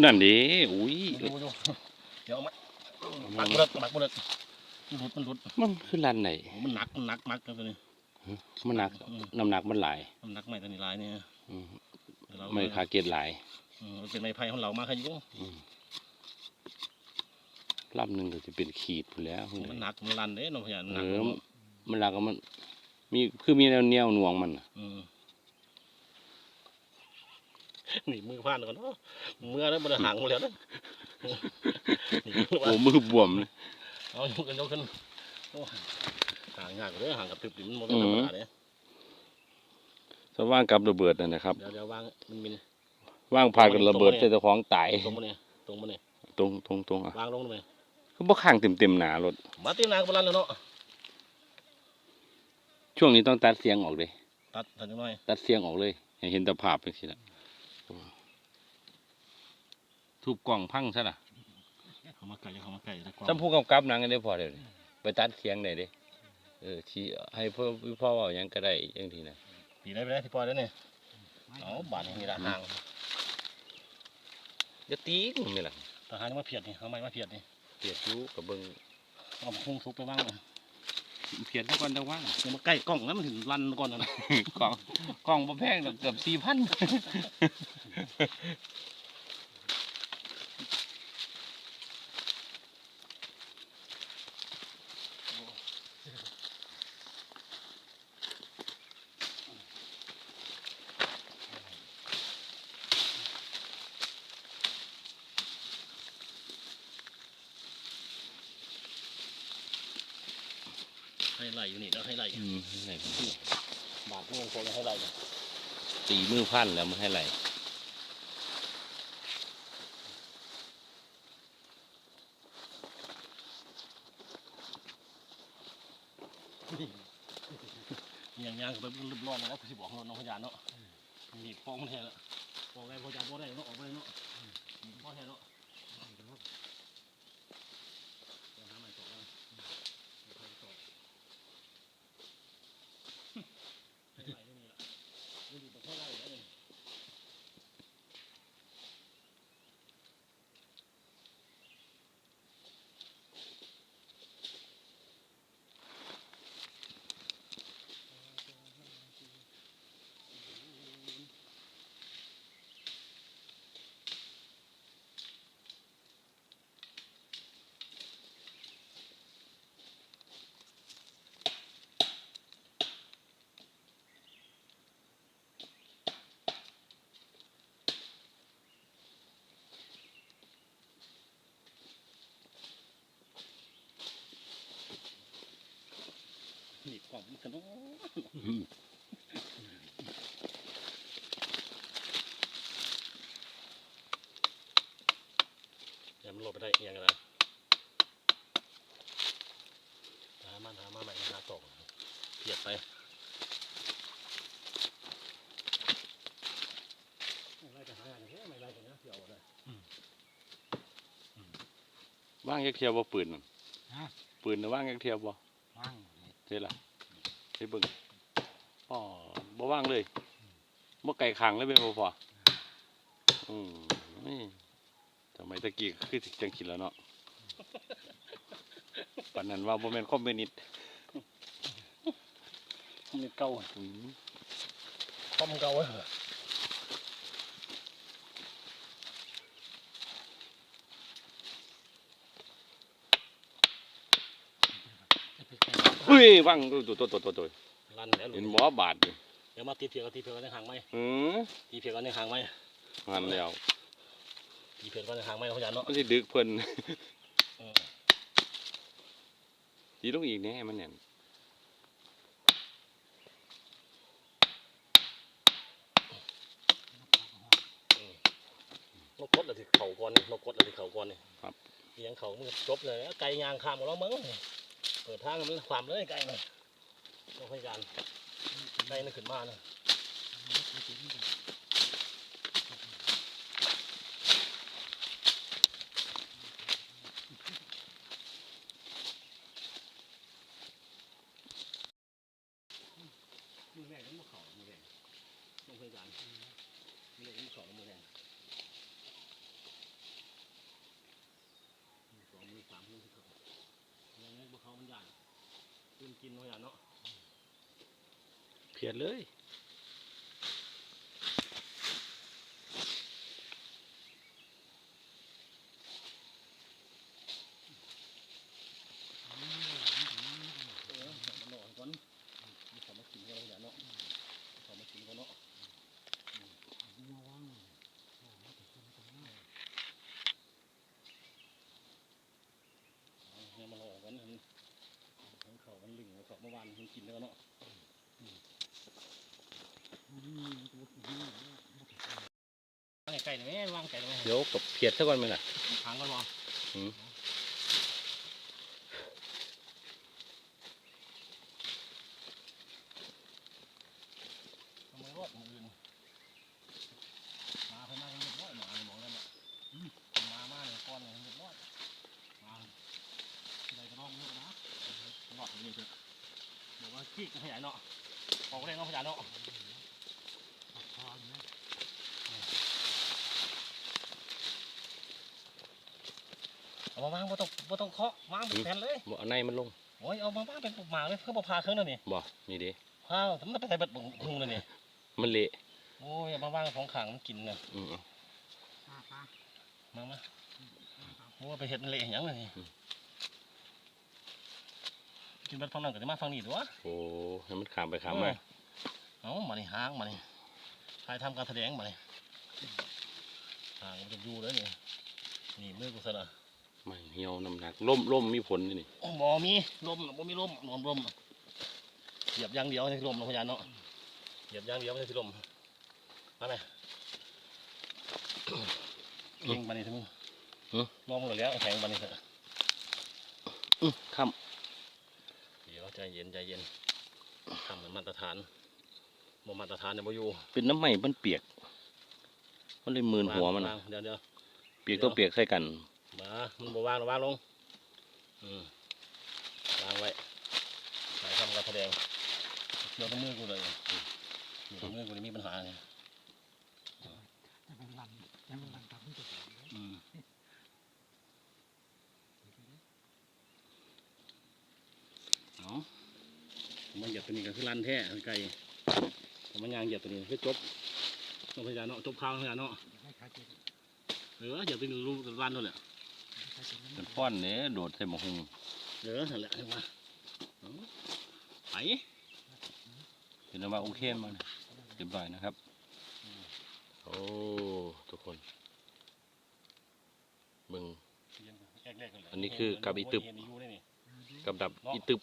นั่นดิอุ้ยดูดูเดี๋ยวเอามาหมักบุเลิกหมักบุเลิกมันหลุดมันหลุดมันคือลันไหนโอ้มันหนักมันหนักหนักนะตัวนี้มันหนักอืมน้ำหนักมันหลายมันหนักไม่ตัวนี้หลายเนี่ยอืมเดี๋ยวเราไม่คาเกตหลายอืมมันเป็นไม้ไผ่ของเรามากขยุ่งอืมลำหนึ่งก็จะเป็นขีดพู้นแหล้วมันหนักมันรันเด้น้องพยานหนักเออมันหลักก็มันมีคือมีแนวเนียวหน่วงมันน่ะอืม หนีมือพลาดก่อนเนาะเมื่อแล้วมันห่างหมดแล้วนะหนีมือว่าโอ้มือบวมเลยเอายกขึ้นยกขึ้นโอ้ห่างยากเลยห่างกับตึบดิมันหมดเป็นธรรมดาเลยสว่างกับระเบิดนั่นนะครับเดี๋ยวเดี๋ยววางมันมินว่างพากันระเบิดตรงนี้ใส่เจ้าของตายตรงมาเนี่ยตรงมาเนี่ยตรงตรงตรงอะวางลงเลยคือบ่ข้างเต็มเต็มๆหนารถมาตีนางกบลันแล้วเนาะช่วงนี้ต้องตัดเสียงออกเลย ตัดตัดจังหน่อยตัดเสียงออกเลยให้เห็นแต่ภาพเป็นสิละ ทุบกล่องพังซะล่ะเขามาไก่เขามาไก่แล้วกว่าจำผู้กำกับหนังกันได้พอเดี๋ยวนี้ไปตัดเสียงได้เด้เออที่ให้พ่อพ่อเว่าหยังก็ได้อย่างทีนะปีได้ไปได้ที่ปล่อยได้เนี่ยเอาบาดนี่ละห่างจะตีกูนี่ล่ะทหารนี่มาเพียดนี่เอาไม้มาเพียดนี่เปียกอยู่กับเบิ่งเอาพุ่งซุกไปบ้างเลยเพียกทุกคนจังว่างเดี๋ยวมาใกล้กล้องแล้วมันถึงรันก่อนนะกล่องกล่องบ่แพงดอกเกือบสี่พัน ไหลอยู่นี่แล้วให้ไหลอืมให้ไหลบาดงงโคงให้ไหลตีมือพันแล้วมันให้ไหลอย่างย่างไปรีบร้อนแล้วคือสิบอกน้องพยานเนาะมีฟองมันแท้แล้วฟองได้พอจะบ่ได้เนาะออกไปเนาะพอแท้เนาะเดี๋ยวหาใหม่ต่อแล้วเดี๋ยวค่อยต่อให้ไหลอยู่นี่ล่ะดูดิต้องเข้าได้แล้วเนี่ย หนีบกล่องมันกันเนาะอย่ามันโหลดไปได้เอียงกันนะหามันหามาใหม่หาต่อเพียดไปไม่ไล่กันหาอย่างเงี้ยไม่ไล่กันนะเดี๋ยวเอาเลยว่างยักเทียวบ่ปืนนั่นฮะปืนน่ะว่างยักเทียวบ่ว่างเท่ล่ะเฮ้ยเบิ่งอ๋อบ่ว่างเลยบ่ไก่ขังเลยเป็นบ่พออืมนี่ทำไมตะกี้คือสิจังคิดแล้วเนาะปานนั้นว่าบ่แม่นคอมมิวนิสต์มีเก่าอืมคอมเก่าเว้ยอุ้ ยว่างตัวตัวตัวตัวตัวลั่นแล้วเห็นบ่บาดนี่เดี๋ยวมาตีเพียงกับตีเพียงกันในหางไหมอือตีเพียงกันในหางไหมงานแล้วตีเพียงกันในหางไหมเขาอยากเนาะมันสิดึกเพิ่นเออสิลงอีกแน่มันเนี่ยนกกดเลยที่เขาก่อนนี่นกกดเลยที่เขาก่อนนี่เอียงเขามันก็จบเลยไก่ยางข้ามหมดแล้วมึง เปิดทางมันความเลยไก่มันต้องพยายามไกลนั่นขึ้นมานะ เขามันใหญ่ตื่นกินเขาอย่เนาะเพียดเลย ไก่หน่อยไหมวางไก่หน่อยไหมเดี๋ยวกับเพียดซะก่อนไหมล่ะทางก่อนวางอืมทำไมรออืมมาเพิ่นมาเรียบร้อยมาเลยบอกแล้วเนี่ยอืมมามาเลยก้อนเลยรียบร้อยมาอะไรก็ต้องเลือกนะรอดเลยเถอะบอกว่าขี้ขยายเนาะออกได้เนาะขยายเนาะ เอามาวางบ่ต้องบ่ต้องเคาะวางเป็นแผ่นเลยบ่เอาในมันลงโอ้ยเอามาวางเป็นปุกหมากเลยเพื่อบ่พาเครื่องนั่นนี่บ่นี่เด้พาทำไมไปใส่เบิดบุ้งบุ้งเลยนี่มันเละโอ้ยเอามาวางของขังมันกินเนี่ยอืมเอามามาโอ้ยไปเห็ดมันเละหยังเลยนี่อืมกินเบิดฟังนั่นก็จะมาฟังนี่ตัวโอ้ให้มันขามไปขามมาเอ้ามานี่หางมานี่ถ่ายทำการแสดงมานี่หางมันจะอยู่เลยนี่นี่มือกูซะละ ไม่เหี่ยวน้ำหนักล่มล่มมีผลนี่นี่โอ้บ่มีลมน่ะบ่มีลมนอนลมเหยียบอย่างเดียวในลมนะพยานเนาะเหยียบอย่างเดียวไม่ใช่ลมมาไหมเก่งมานี่ทั้งมึงลองหมดแล้วแข็งมานี่เถอะอื้อค่เดี๋ยวใจเย็นใจเย็นทำเหมือนมาตรฐานบ่มาตรฐานเนี่ยบ่อยู่ำเป็นน้ำไหม้มันเปียก มันเลยมืนหัวมันวาน่ะงเดี๋ยวเดี๋ยวเปียกตัวเปียกใส่กัน มามันบ่วางรอกวางลงอืมวางไว้ไหนทำการแดงเดี๋ยวต้องมือกูเลยอืมเดี๋ยวมือกูนี่มีปัญหาเนี่ยอืมเอามันหยียบตัวนี้ก็คือลันแท้ไก่ผมมันยางหยียบตัวนี้คือจบต้องพยายามเนาะจบข้าวพยายามเนาะเออหยียบตัวนี้รูลันนั่นแหละ เป็นฟ้อนเนี่ยโดดใส่หมะฮุงเออนั่นแหละเห็นไหมเอาไปเห็นว่าโอเคมาเนี่ยเรียบร้อยนะครับ โอ้ทุกคนเบิ่งอันนี้คือกับอีตึบเห็นอยู่นี่นี่กับดับอีตึบ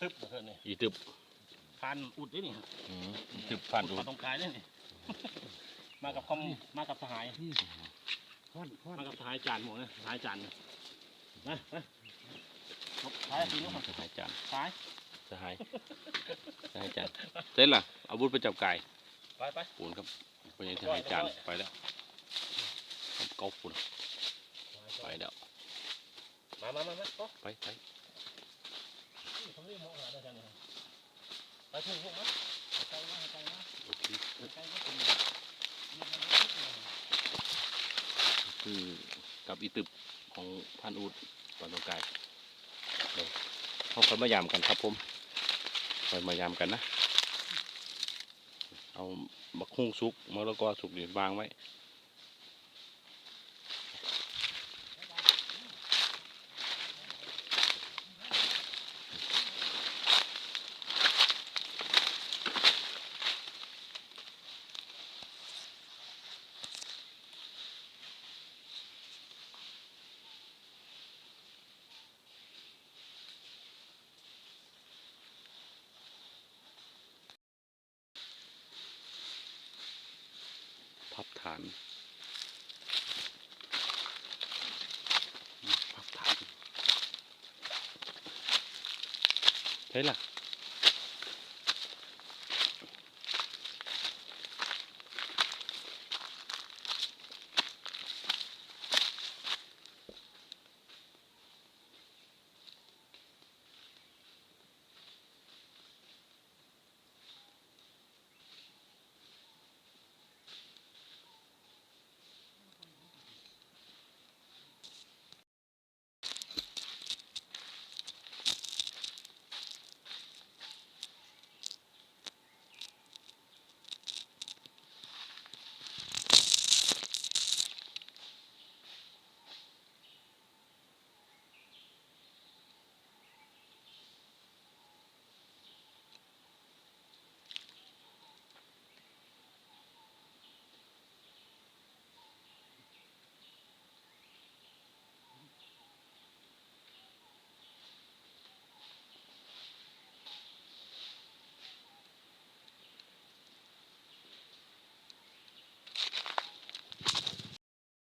ตึบเพื่อนนี่อีตึบพันอุดนี่นี่อืมอีตึบผ่านดูตรงกลางนี่นี่มากับคอมมากับสหาย มากับสหายจานหมดนะสหายจานนะนะไปครับสหายตีนู้นสหายจานสหายสหายสหายจานเสร็จละอาวุธประจับกายไปไปปูนครับเป็นยังสหายจานไปแล้วครับเกาปูนไปแล้วมามามามาโต๊ะไปไปเขาเรียกหมอหาได้จังเลยไปถึงพวกมั้ยไปมาไปมาโอเคไปมาเป็น คือกับอีตึบของพันอูดปอนตรงกายเดี๋ยวเขาคอยมายามกันครับผมคอยมายามกันนะ เอาบักคุ้งสุกมะละกอสุกนี่วางไว้ ฐานพับฐานใช่หล่ะ